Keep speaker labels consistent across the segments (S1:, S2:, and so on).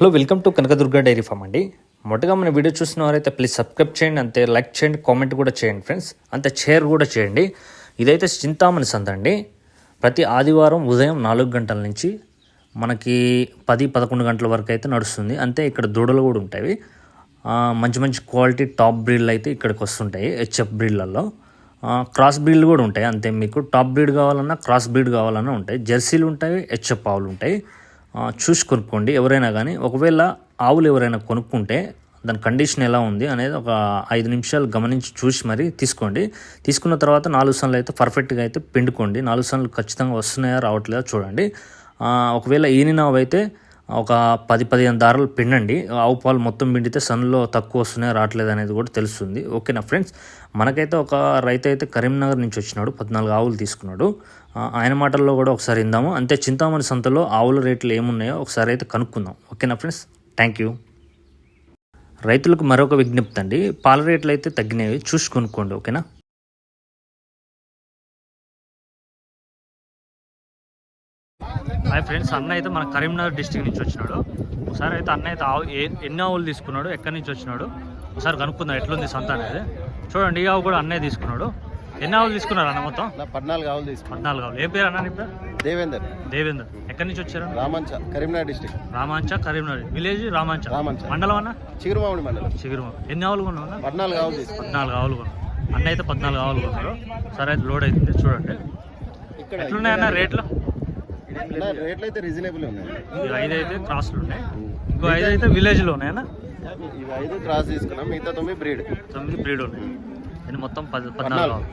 S1: Hello welcome to Kanakadurga dairy farm అండి. మొదటగా మన వీడియో చూసిన వారైతే ప్లీజ్ సబ్స్క్రైబ్ చేయండి అంతే లైక్ చేయండి కామెంట్ కూడా చేయండి ఫ్రెండ్స్ అంతే షేర్ కూడా చేయండి. ఇదైతే చింతామణి సంత అండి. ప్రతి ఆదివారం ఉదయం నాలుగు గంటల నుంచి మనకి పది పదకొండు గంటల వరకు అయితే నడుస్తుంది. అంతే ఇక్కడ దూడలు కూడా ఉంటాయి. మంచి మంచి క్వాలిటీ టాప్ బ్రీడ్లు అయితే ఇక్కడికి వస్తుంటాయి హెచ్ఎఫ్ బ్రీడ్లలో క్రాస్ బ్రీడ్లు కూడా ఉంటాయి. అంతే మీకు టాప్ బ్రీడ్ కావాలన్నా క్రాస్ బ్రీడ్ కావాలన్నా ఉంటాయి. జెర్సీలు ఉంటాయి హెచ్ఎఫ్ ఆవులు ఉంటాయి. చూసి కొనుక్కోండి. ఎవరైనా కానీ ఒకవేళ ఆవులు ఎవరైనా కొనుక్కుంటే దాని కండిషన్ ఎలా ఉంది అనేది ఒక ఐదు నిమిషాలు గమనించి చూసి మరి తీసుకోండి. తీసుకున్న తర్వాత నాలుగు సన్లు అయితే పర్ఫెక్ట్గా అయితే పిండుకోండి. నాలుగు సన్లు ఖచ్చితంగా వస్తున్నాయా రావట్లేదా చూడండి. ఒకవేళ ఈనినావు అయితే ఒక పది పదిహేను దారాలు పిండండి. ఆవు పాలు మొత్తం పిండితే సన్లో తక్కువ వస్తున్నాయో రావట్లేదు అనేది కూడా తెలుస్తుంది. ఓకేనా ఫ్రెండ్స్ మనకైతే ఒక రైతు అయితే కరీంనగర్ నుంచి వచ్చినాడు పద్నాలుగు ఆవులు తీసుకున్నాడు. ఆయన మాటల్లో కూడా ఒకసారి ఇందాము అంతే చింతామణి సంతలో ఆవుల రేట్లు ఏమున్నాయో ఒకసారి అయితే కనుక్కుందాం. ఓకేనా ఫ్రెండ్స్ థ్యాంక్ యూ. రైతులకు మరొక విజ్ఞప్తి అండి. పాల రేట్లు అయితే తగ్గినవి చూసి కొనుక్కోండి. ఓకేనా? హాయ్ ఫ్రెండ్స్ అన్న అయితే మన కరీంనగర్ డిస్టిక్ నుంచి వచ్చినాడు. ఒకసారి అయితే అన్న అయితే ఆవు ఎన్ని ఆవులు తీసుకున్నాడు ఎక్కడి నుంచి వచ్చినాడు? ఒకసారి కనుక్కుందాం ఎట్లుంది సంత అనేది. చూడండి ఈ ఆవు కూడా అన్నయ్య తీసుకున్నాడు. ఎన్ని ఆవులు తీసుకున్నారు అన్న మొత్తం?
S2: పద్నాలుగు ఆవులు తీసుకున్నాను
S1: పద్నాలుగు ఆవులు. ఏం పేరు అన్న
S2: దేవేందర్.
S1: దేవేందర్. ఎక్కడి నుంచి వచ్చారు?
S2: రామంచ కరీంనగర్ డిస్టిక్
S1: రామాంచ కరీంనగర్. విలేజ్ రామాంచ.
S2: రామంచ.
S1: మండలం అన్న?
S2: చిగురుమామిడి మండలం.
S1: చిగురు ఎన్ని ఆవులు కొన్నావు
S2: పద్నాలుగు ఆవులు
S1: పద్నాలుగు ఆవులు కొన్నాడు అన్న అయితే పద్నాలుగు ఆవులు కొన్నాడు. సరే అయితే లోడ్ అవుతుంది చూడండి. ఎట్లున్నాయన్న రేట్లు?
S2: రేట్లు అయితే రీజనబుల్ ఉన్నాయి.
S1: ఐదు అయితే క్రాస్లు ఉన్నాయి. ఇంకో ఐదు అయితే విలేజ్లో ఉన్నాయన్న
S2: ఇవి ఐదు క్రాస్ తీసుకున్నాం మిగతా తొమ్మిది బ్రీడ్
S1: తొమ్మిది బ్రీడ్ ఉన్నాయి. ఇది మొత్తం పది పద్నాలుగు.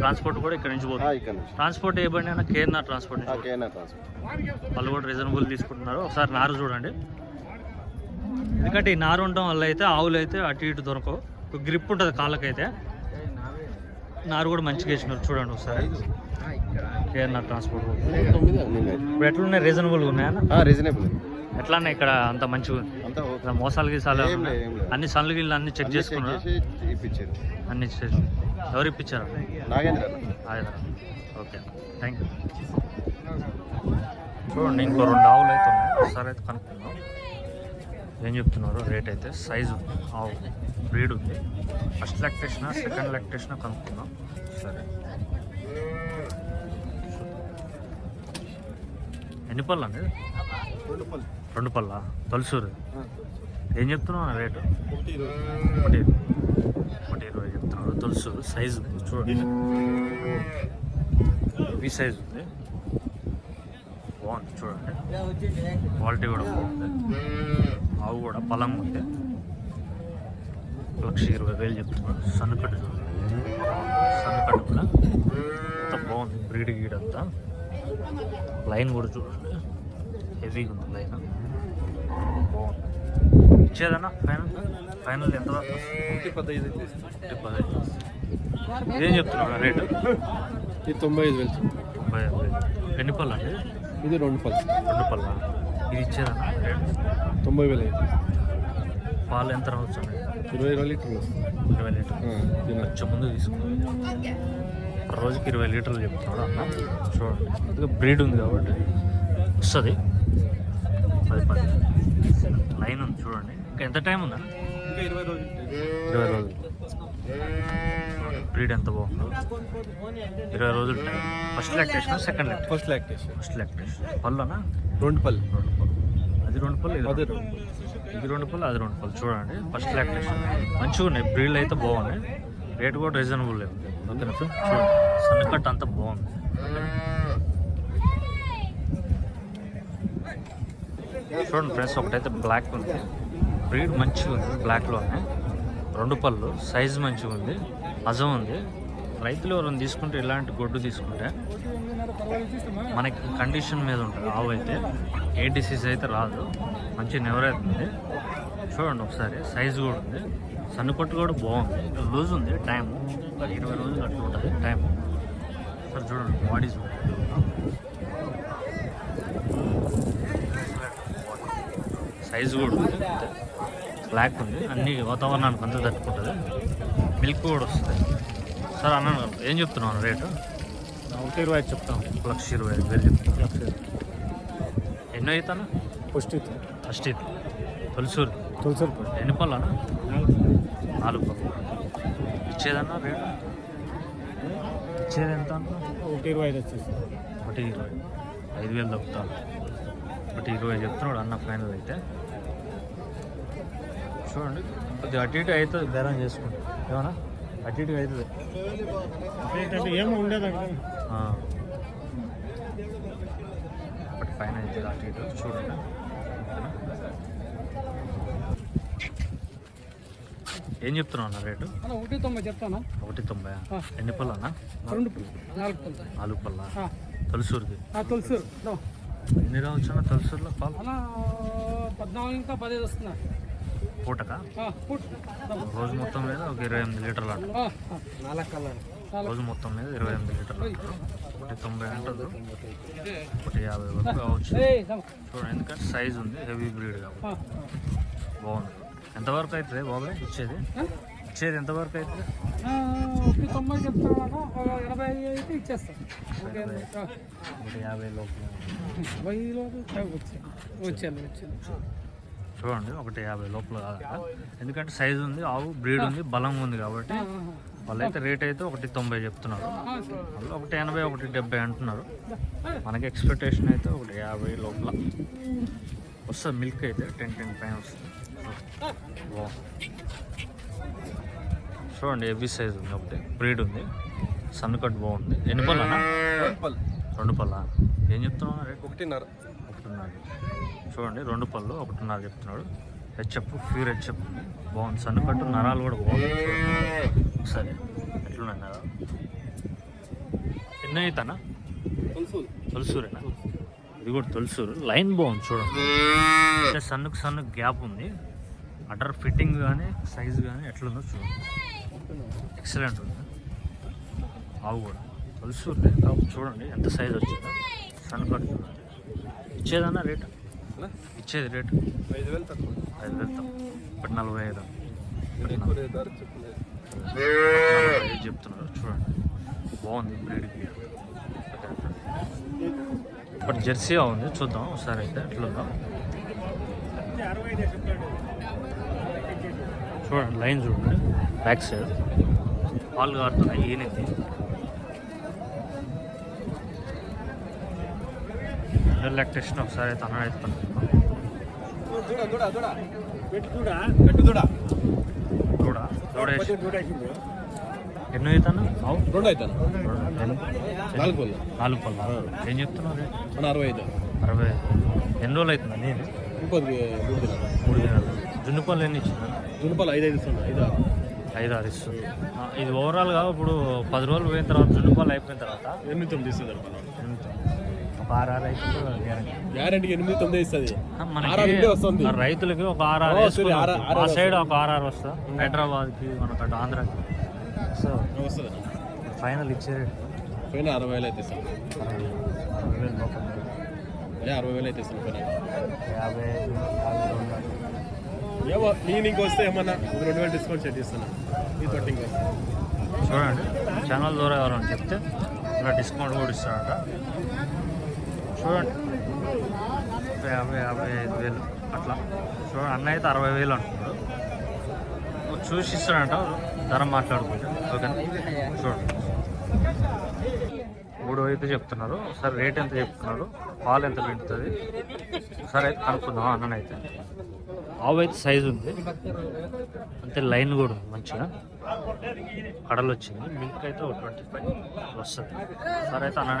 S1: ట్రాన్స్పోర్ట్ కూడా ఇక్కడ నుంచి పోతుంది. ట్రాన్స్పోర్ట్ ఏ బండి అయినా కేఎన్ఆర్ ట్రాన్స్పోర్ట్ వాళ్ళు కూడా రీజనబుల్ తీసుకుంటున్నారు. ఒకసారి నారు చూడండి. ఎందుకంటే ఈ నారు ఉండడం వల్ల అయితే ఆవులు అయితే అటు ఇటు దొరకవు. గ్రిప్ ఉంటుంది కాళ్ళకైతే. నారు కూడా మంచిగా వేసినారు. చూడండి ఒకసారి. కేఎన్ఆర్ ట్రాన్స్పోర్ట్
S2: ఉన్నాయి
S1: ఇప్పుడు ఎట్లున్నాయి? రీజనబుల్గా ఉన్నాయన్న
S2: రీజనబుల్
S1: ఎట్లా ఉన్నాయి ఇక్కడ అంత మంచిగా మోసాలు గీసాలు. అన్ని సన్లు గిళ్ళు అన్ని చెక్ చేసుకున్నారు? అన్ని ఎవరు ఇప్పించారు?
S2: నాగేంద్ర.
S1: ఓకే. థ్యాంక్ యూ చూడండి ఇంకో రెండు ఆవులు అయితే ఉన్నాయి. ఒకసారి అయితే కనుక్కుందాం. ఏం చెప్తున్నారు? రేట్ అయితే సైజు ఆవు బ్రీడ్ ఉంది. ఫస్ట్ లాక్టేషన్ సెకండ్ లాక్టేషన్ కనుక్కుందాం. సరే. ఎన్ని పళ్ళు అండి రెండు పళ్ళ. తొలసూరు. ఏం చెప్తున్నావు రేటు? ఒకటి ఒకటి ఇరవై. చెప్తున్నాడు తులుసు సైజు చూడండి ఈ సైజు ఉంది. బాగుంది చూడండి. క్వాలిటీ కూడా బాగుంది. ఆవు కూడా పలంగా ఉంది లక్ష ఇరవై వేలు చెప్తున్నాడు. సన్నకట్టు చూడండి. సన్నకట్టు కూడా. అంత బాగుంది బ్రీడ్ గీడ్ అంతా. లైన్ కూడా చూడండి హెవీగా ఉంది లైన్. బాగుంది ఇచ్చేదన్నా? ఫైనల్ ఫైనల్ ఎంత
S2: పదహైదు
S1: ఇదేం చెప్తున్నాడు రేటు?
S2: ఇది తొంభై ఐదు వేలు.
S1: తొంభై ఐదు. ఎన్ని పళ్ళు అండి?
S2: ఇది రెండు పది
S1: రెండు పళ్ళ? ఇది ఇచ్చేదన్నా? రేటు
S2: తొంభై వేలు
S1: పాలు ఎంత రావచ్చు
S2: ఇరవై ఇరవై లీటర్లు.
S1: ఇరవై లీటర్లు. కొంచెం ముందు తీసుకున్నాం రోజుకి ఇరవై లీటర్లు చెప్తున్నాడు అన్న చూడండి. ఇది బ్రీడ్ ఉంది కాబట్టి. వస్తుంది. పది పది. లైన్ ఉంది చూడండి. ఇంకా ఎంత టైం ఉందా?
S2: ఇంకా ఇరవై రోజులు
S1: ఇరవై రోజులు. బ్రీడ్ ఎంత బాగుందో. ఇరవై రోజులు time. First lactation second lactation
S2: first lactation
S1: first lactation పళ్ళనా?
S2: రెండు పళ్ళు.
S1: రెండు పళ్ళు. అది రెండు పళ్ళు
S2: అదే
S1: రెండు
S2: రెండు
S1: ఇది రెండు పళ్ళు అది రెండు పళ్ళు. చూడండి ఫస్ట్ లాక్టేషన్ మంచిగా ఉన్నాయి బ్రీడ్లు అయితే బాగున్నాయి. రేట్ కూడా రీజనబుల్ ఉంది. ఓకేనా ఫ్రెండ్ సన్నకట్ అంత బాగుంది. చూడండి ఫ్రెండ్స్ ఒకటైతే బ్లాక్ ఉంది. బ్రీడ్ మంచిగా ఉంది బ్లాక్లోనే రెండు పళ్ళు సైజ్ మంచిగా ఉంది అజం ఉంది. రైతులు ఎవరైనా తీసుకుంటే ఇలాంటి గొడ్డు తీసుకుంటే మనకి కండిషన్ మీద ఉంటుంది. ఆవు అయితే ఏ డిసీజ్ అయితే రాదు. మంచి నెవరైతుంది చూడండి ఒకసారి సైజు కూడా ఉంది. సన్నుకొట్టు కూడా బాగుంది. లూజ్ ఉంది టైము ఒక ఇరవై రోజులు అట్లా ఉంటుంది టైం సార్ చూడండి బాడీ చూడండి సైజు కూడా ఉంది. బ్లాక్ ఉంది. అన్ని వాతావరణానికి అంతా తట్టుకుంటుంది. మిల్క్ కూడా వస్తుంది. సార్ అన్నాను ఏం చెప్తున్నాను రేటు?
S2: ఒకటి ఇరవై ఐదు చెప్తాం.
S1: లక్ష ఇరవై ఐదు వేలు చెప్తాను. ఎన్నో అవుతాను?
S2: ఫస్ట్
S1: షష్ఠి తొలిసూరు.
S2: తులసూరు
S1: ఎన్ని పళ్ళు అన్న నాలుగు పళ్ళు. ఇచ్చేదన్నా రేటు? ఇచ్చేది ఎంత
S2: ఒకటి ఇరవై ఐదు వచ్చేసి
S1: ఒకటి ఇరవై. ఐదు వేలు దొక్కుతాను ఒకటి ఇరవై చెప్తున్నాడు అన్న ఫైనల్ అయితే. చూడండి. కొద్దిగా అటు ఇటు అవుతుంది బేరం చేసుకుంటే. ఏమన్నా? అటు ఇటు అవుతుంది.
S2: ఏమో ఉండేది.
S1: ఒకటి పైన అవుతుంది అటు ఇటు. చూడండి. ఏం చెప్తున్నావు అన్న రేటు?
S3: ఒకటి తొంభై చెప్తానా?
S1: ఒకటి తొంభై. ఎన్ని పళ్ళు అన్న
S3: రెండు నాలుగు పళ్ళు.
S1: నాలుగు పళ్ళ?
S3: ఆ,
S1: తొలిసూరుది.
S3: ఆ, తులసి దో.
S1: ఎన్ని రావచ్చు అన్న తొలిసూరులో పాలు?
S3: అన్న పద్నాలుగు ఇంకా పదిహేను వస్తున్నా.
S1: పూటకా?
S3: ఆ, పుట్. దో.
S1: రోజు మొత్తం మీద ఒక ఇరవై ఎనిమిది లీటర్లు అంటారు. రోజు మొత్తం మీద ఇరవై ఎనిమిది లీటర్లు అంటారు ఒకటి తొంభై అంటారు ఒకటి యాభై వరకు కావచ్చు. చూడండి ఎందుకంటే సైజ్ ఉంది హెవీ బ్రీడ్ కాబట్టి.
S3: ఆ,
S1: బాగుంది. ఎంతవరకు అవుతుంది బాబాయ్ ఇచ్చేది ఇచ్చేది ఎంతవరకు అవుతుంది?
S3: ఒకటి తొంభై చెప్తాను అన్న ఒక ఎనభై. అయితే ఇచ్చేస్తాను
S1: యాభై లోపల
S3: వెయ్యిలో వచ్చాను వచ్చాను వచ్చాను
S1: చూడండి ఒకటి యాభై లోపల కాదంట. ఎందుకంటే సైజ్ ఉంది ఆవు బ్రీడ్ ఉంది బలం ఉంది కాబట్టి వాళ్ళైతే రేట్ అయితే ఒకటి తొంభై చెప్తున్నారు. వాళ్ళు ఒకటి ఎనభై ఒకటి డెబ్బై అంటున్నారు. మనకి ఎక్స్పెక్టేషన్ అయితే ఒకటి యాభై లోపల. వస్తుంది మిల్క్ అయితే టెన్ టెన్ పైన వస్తుంది. చూడండి హెవీ సైజ్ ఉంది ఒకటి. బ్రీడ్ ఉంది. సన్ కట్ బాగుంది. ఎన్ని పళ్ళు. రెండు పళ్ళ? ఏం చెప్తున్నావు? రేట్
S2: ఒకటిన్నర.
S1: ఒకటిన్నర. చూడండి రెండు పళ్ళు ఒకటిన్నర చెప్తున్నాడు. హెచ్ఎఫ్ ప్యూర్ హెచ్ఎఫ్ బాగుంది. సన్ కట్టు నరాలు కూడా బాగుంది. సరే ఎట్లున్నాయి నరాలు? ఎన్ని అవుతానా
S2: తులసూరు.
S1: తొలసూరేనా? ఇది కూడా తొలసూరు. లైన్ బాగుంది చూడండి. అంటే సన్నుకు సన్ను గ్యాప్ ఉంది. అటర్ ఫిట్టింగ్ కానీ సైజ్ కానీ ఎట్లుందో చూడండి ఎక్సలెంట్ ఉంది. ఆవు కూడా. తొలసూరు చూడండి ఎంత సైజ్ వచ్చిందో. సన్ కట్ ఇచ్చేదన్నా రేటు? ఇచ్చేది రేటు?
S2: ఐదు వేలు తక్కువ.
S1: ఐదు వేలు తక్కువ. ఇప్పుడు నలభై ఐదు. నలభై. చెప్తున్నారు. చూడండి. బాగుంది బ్రీడ్కి ఇప్పుడు జెర్సీ ఉంది. చూద్దాం. ఒకసారి అయితే ఎట్లుందో. చూడండి లైన్ చూడండి. బ్యాక్ సైడ్ పాలు కారుతున్నాయి ఈయనది. లాక్టేషన్ ఒకసారి అయితే వేసి. ఎన్నో అవుతాను?
S2: రెండు? నాలుగు పళ్ళు
S1: నాలుగు పళ్ళు ఏం చెప్తున్నావు
S2: అరవై ఐదు.
S1: అరవై ఎన్ని రోజులు అవుతుంది నేను
S2: ఇంకొద్ది మూడు దినాలు.
S1: మూడు దినాలు. జున్ను పళ్ళు ఎన్ని ఇచ్చింది
S2: దునపాలు ఐదు ఐదు ఇస్తుంది ఐదు ఆరు.
S1: ఐదు ఆరు ఇస్తుంది. ఇది ఓవరాల్గా ఇప్పుడు పది రోజులు పోయిన తర్వాత జున్ను పళ్ళు అయిపోయిన తర్వాత
S2: ఎనిమిది తొమ్మిది ఇస్తుంది
S1: ఎంత? ఒక ఆరు ఆరు అయితే గ్యారంటీ
S2: గ్యారంటీ ఎనిమిది తొమ్మిది ఇస్తుంది.
S1: మనకి
S2: వస్తుంది.
S1: మన రైతులకి ఒక ఆరు ఆరు ఆ సైడ్ ఒక ఆరు ఆరు వస్తా హైదరాబాద్కి మనకు అటు ఆంధ్రాకి. సో
S2: వస్తుంది.
S1: ఫైనల్ ఇచ్చే
S2: పైన అరవై వేలు అయితే
S1: అరవై వేలు
S2: అరవై వేలు అయితే పైన
S1: యాభై రెండు
S2: నేను వస్తే ఏమన్నా రెండు వేలు డిస్కౌంట్ సెట్ ఇస్తాను ఈ తోటి
S1: చూడండి ఛానల్ ద్వారా ఎవరైనా చెప్తే ఇలా డిస్కౌంట్ కూడా ఇస్తారట. చూడండి యాభై యాభై ఐదు వేలు అట్లా. చూడండి అన్న అయితే అరవై వేలు అంటున్నాడు. చూసి ఇస్తాడంట ధర మాట్లాడుకుంటే. ఓకేనా? చూడండి. మూడు అయితే చెప్తున్నారు. ఒకసారి రేట్ ఎంత చెప్తున్నారు? పాలు ఎంత పిండుతుంది ఒకసారి అయితే కనుక్కుందాం అన్ననైతే. ఆవు అయితే సైజు ఉంది. అంతే లైన్ కూడా ఉంది మంచిగా. కడలు వచ్చింది. మిల్క్ అయితే ఒక ట్వంటీ ఫైవ్ వస్తుంది. సరే అయితే అన్న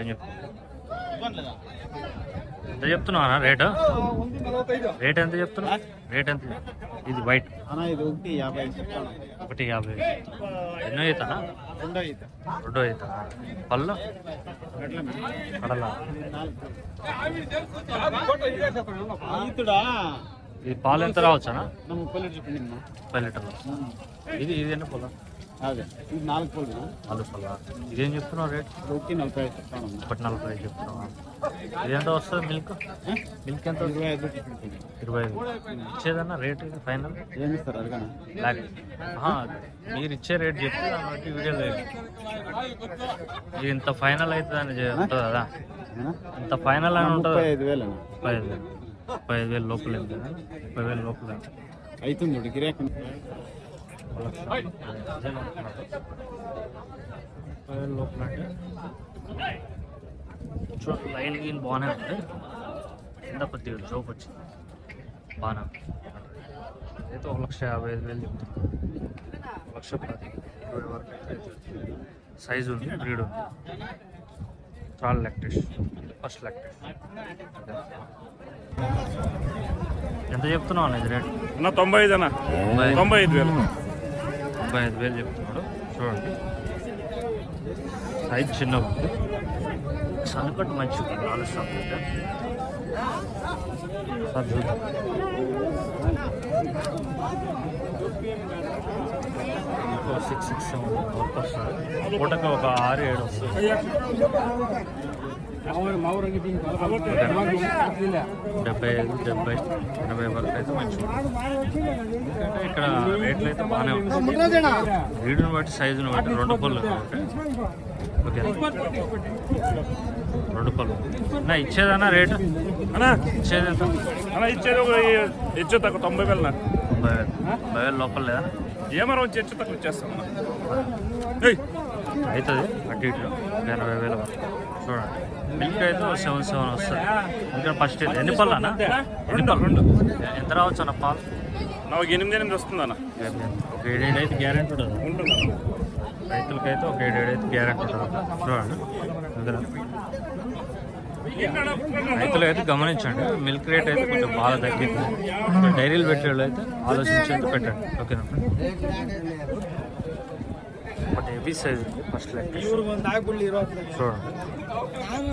S1: ఏం చెప్తా ఎంత చెప్తున్నావు అన్న? రేటు? రేట్ ఎంత చెప్తున్నా రేట్ ఎంత? ఇది వైట్
S2: అన్న ఇది ఒకటి యాభై చెప్తాను.
S1: ఒకటి యాభై ఎన్నో అవుతానా
S2: రెండో
S1: అవుతానా పళ్ళు? కడల? ఇది పాలు ఎంత రావచ్చానా?
S2: ముప్పై లీటర్
S1: ముప్పై లీటర్లు. ఇది ఇది ఎన్ని పొలం
S4: అదే ఇది నాలుగు పళ్ళు.
S1: నాలుగు పళ్ళ? ఇదేం చెప్తున్నావు రేట్?
S4: ఒకటి నలభై
S1: ఒకటి నలభై చెప్తున్నావా? ఎంత వస్తుంది మిల్క్ మిల్క్ ఎంత
S4: ఇరవై ఐదు.
S1: ఇరవై ఐదు. ఇచ్చేదన్నా రేట్ ఫైనల్
S4: ఏమి ఇస్తారు? అడగనా?
S1: మీరు ఇచ్చే రేట్ చెప్తే దాన్ని వీడియో లేదు. ఇంత ఫైనల్ అవుతుందని ఉంటుంది కదా? ఇంత ఫైనల్ అని
S4: ముప్పై
S1: ఉంటుంది
S4: ఐదు వేలు
S1: ముప్పై ఐదు వేలు. ముప్పై ఐదు వేలు లోపల ముప్పై వేలు లోపల?
S4: అవుతుంది చూడు గిరాకీ.
S1: ముప్పై వేలు లోపల అంటే? చూడండి లైన్ గీన్ బాగానే ఉంది. కింద కొద్దిగా జోక్ వచ్చింది. బాగానే ఉంది. అయితే ఒక లక్ష యాభై ఐదు వేలు చెప్తాను ఒక లక్ష పది ఇరవై వరకు అయితే సైజు ఉంది బ్రీడ్ ఉంది. థర్డ్ లాక్టేషన్ ఫస్ట్ లాక్టేషన్ ఎంత చెప్తున్నావు అన్న ఇది రేట్?
S2: అన్న తొంభై ఐదు అన్న.
S1: తొంభై ఐదు.
S2: తొంభై ఐదు వేలు.
S1: ముప్పై ఐదు వేలు చెప్తున్నాడు. చూడండి. సైజ్ చిన్నగా ఉంది. సన్నకట్టు మంచిది ఉంది ఇంకో సిక్స్ సిక్స్ సెవెన్ వర్క్ వస్తుంది ఒక ఆరు ఏడు వస్తుంది. డెబ్బై ఐదు డెబ్బై ఎనభై వరకు అయితే మంచిగా ఎందుకంటే ఇక్కడ రేట్లు అయితే బాగానే ఉంటాయి. వీడిని బట్టి సైజుని బట్టి రెండు పళ్ళు. ఉంటాయి ఓకే. రెండు పళ్ళు నా ఇచ్చేదన్నా రేటు?
S2: అన్నా.
S1: ఇచ్చేది ఎంత?
S2: అన్న ఇచ్చేది ఒక హెచ్చు తక్కువ తొంభై వేలు అన్న
S1: తొంభై వేలు. తొంభై వేలు లోపల లేదా?
S2: ఏమరా వచ్చి హెచ్చు తక్కువ ఇచ్చేస్తాం
S1: అవుతుంది. అటు ఇటు. ఎనభై వేలు చూడండి. మిల్క్ అయితే సెవెన్ సెవెన్ వస్తుంది. ఇంకా ఫస్ట్ ఎన్ని? పళ్ళు అన్న? పళ్ళు
S2: రెండు.
S1: ఎంత రావచ్చు అన్న పాలు?
S2: నాకు ఎనిమిది ఎనిమిది వస్తుంది అన్న.
S1: ఒక ఏడేడు అయితే గ్యారెంటీ ఉంటుంది. రైతులకైతే ఒక ఏడేడైతే గ్యారెంటీ చూడండి. ఓకేనా రైతులు అయితే గమనించండి. మిల్క్ రేట్ అయితే కొంచెం బాగా తగ్గింది. డైరీలు పెట్టే అయితే ఆలోచించి అయితే పెట్టండి. ఓకేనా? బట్ హెవీ సైజ్ ఫస్ట్ లెక్క. చూడండి.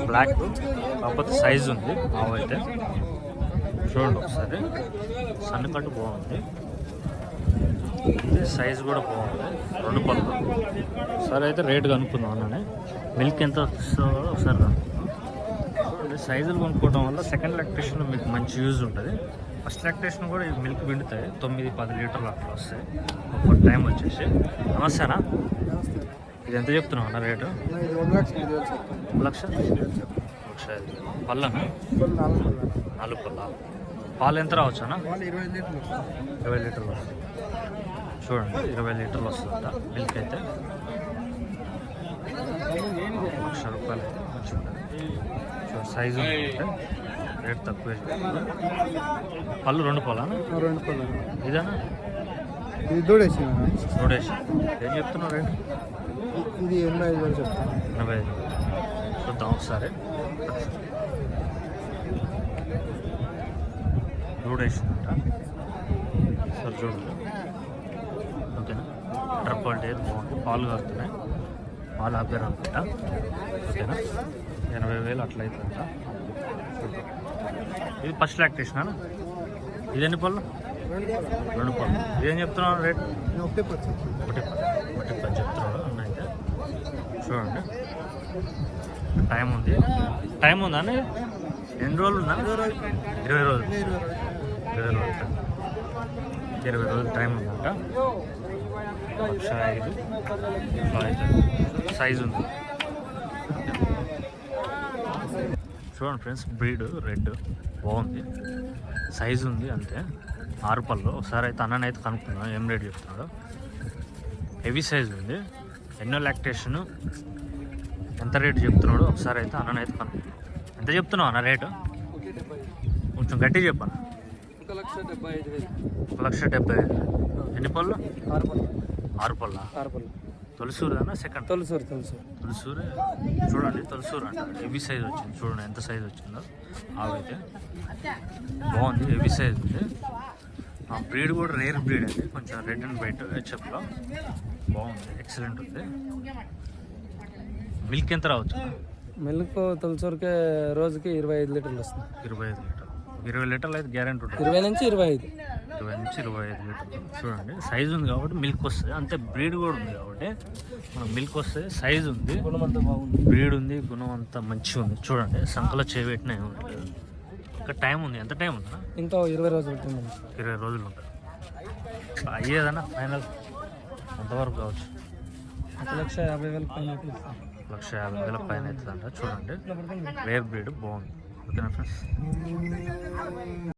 S1: బ్లాక్ కాకపోతే సైజ్ ఉంది. మావైతే. అయితే చూడండి ఒకసారి. సన్నకట్టు బాగుంది. సైజ్ కూడా బాగుంది. రెండు పళ్ళు. సరే అయితే రేట్ కనుక్కుందాం అన్ననే. మిల్క్ ఎంత వస్తుందో ఒకసారి కనుక్కుందాం సైజులు కొనుక్కోవడం వల్ల సెకండ్ లాక్టేషన్ మీకు మంచి యూజ్ ఉంటుంది. ఫస్ట్ లాక్టేషన్ కూడా ఈ మిల్క్ పిండుతాయి. తొమ్మిది పది లీటర్లు అట్లా వస్తాయి. ఒక టైం వచ్చేసి. నమస్తేనా ఇది ఎంత చెప్తున్నావు అన్న రేటు? లక్ష వేలు. పళ్ళనా? నాలుగు పళ్ళ. పాలు ఎంత రావచ్చు అన్న? ఇరవై లీటర్లు చూడండి ఇరవై లీటర్లు వస్తుందంట మిల్క్ అయితే. లక్ష రూపాయలు అయితే సో సైజు రేట్ తక్కువే. పళ్ళు రెండు పళ్ళా?
S3: రెండు పళ్ళు.
S1: ఇదేనా?
S3: ఇది దూడేసి.
S1: నోడేసి ఏం చెప్తున్నావు రేట్
S3: ఇది ఎనభై ఐదు వేలు చెప్తాను
S1: ఎనభై ఐదు చూద్దాం ఒకసారి. నోడేసిందంట సరే చూడండి క్వాలిటీ అయితే బాగుంటుంది పాలు కాగుతున్నాయి పాలు ఆపారు అనుకుంటా. ఓకేనా? ఎనభై వేలు అట్లా అవుతుందంట ఇది ఫస్ట్ లాక్టేషన్ ఇది ఎన్ని పళ్ళు? రెండు పళ్ళు. ఇదేం చెప్తున్నాను రేట్?
S3: ఒకటి
S1: పది ఒకటి పది చెప్తున్నాడు. అన్న అయితే చూడండి. టైం ఉంది. టైం ఉందా అండి ఎన్ని రోజులు ఉందా? ఇరవై రోజులు. ఇరవై రోజులు. ఇరవై రోజులు టైం ఉందంట లక్ష ఐదు ఇట్లా అయితే సైజు ఉంది. చూడండి ఫ్రెండ్స్ బ్రీడ్ రెడ్ బాగుంది. సైజు ఉంది అంతే. ఆరు పళ్ళు. ఒకసారి అయితే అన్నని అయితే కనుక్కున్నాను ఏం రేట్ చెప్తున్నాడు. హెవీ సైజ్ ఉంది. ఎన్నో లాక్టేషన్ ఎంత రేటు చెప్తున్నాడు ఒకసారి అయితే అన్నని అయితే కనుక్కున్నాను ఎంత చెప్తున్నావు అన్న రేటు? కొంచెం గట్టి చెప్పాను
S3: ఒక లక్ష డెబ్బై ఐదు
S1: లక్ష డెబ్బై ఐదు ఎన్ని పళ్ళు?
S3: ఆరు పళ్ళు.
S1: ఆరు పళ్ళ
S3: ఆరు పళ్ళు
S1: తొలిసూరు సెకండ్?
S3: తొలిసూరు తొలిసూరు.
S1: తొలిసూరు? చూడండి తొలిసూరు అంట. హెవీ సైజ్ వచ్చింది చూడండి ఎంత సైజ్ వచ్చిందో. ఆవైతే. బాగుంది హెవీ సైజ్ ఉంది. ఆ బ్రీడ్ కూడా రేర్ బ్రీడ్ అండి. కొంచెం రెడ్ అండ్ వైట్ హెచ్ఎఫ్లో. బాగుంది ఎక్సలెంట్ ఉంది. మిల్క్ ఎంత రావచ్చు?
S3: మిల్క్ తొలిసూరుకే రోజుకి ఇరవై ఐదు లీటర్లు వస్తుంది.
S1: ఇరవై ఐదు లీటర్ ఇరవై లీటర్లు అయితే గ్యారెంటీ ఉంటుంది.
S3: ఇరవై నుంచి ఇరవై ఐదు.
S1: ఇరవై నుంచి ఇరవై ఐదు లీటర్లు. చూడండి సైజు ఉంది కాబట్టి మిల్క్ వస్తుంది. అంతే బ్రీడ్ కూడా ఉంది కాబట్టి మనకు మిల్క్ వస్తుంది సైజు ఉంది.
S3: గుణమంతా బాగుంది
S1: బ్రీడ్ ఉంది గుణం అంతా మంచిగా ఉంది. చూడండి సంకలో చేపెట్టిన ఏమి ఉంటుంది ఇంకా టైం ఉంది. ఎంత టైం ఉందా?
S3: ఇంకా ఇరవై రోజులు ఉంటుంది.
S1: ఇరవై రోజులు ఉంటుంది. అయ్యేదన్నా ఫైనల్ ఎంతవరకు కావచ్చు?
S3: ఒక లక్ష యాభై వేలు పైన.
S1: లక్ష యాభై వేల పైన అవుతుందంట. చూడండి రేర్ బ్రీడ్ బాగుంది. ఓకేనా ఫ్రెండ్స్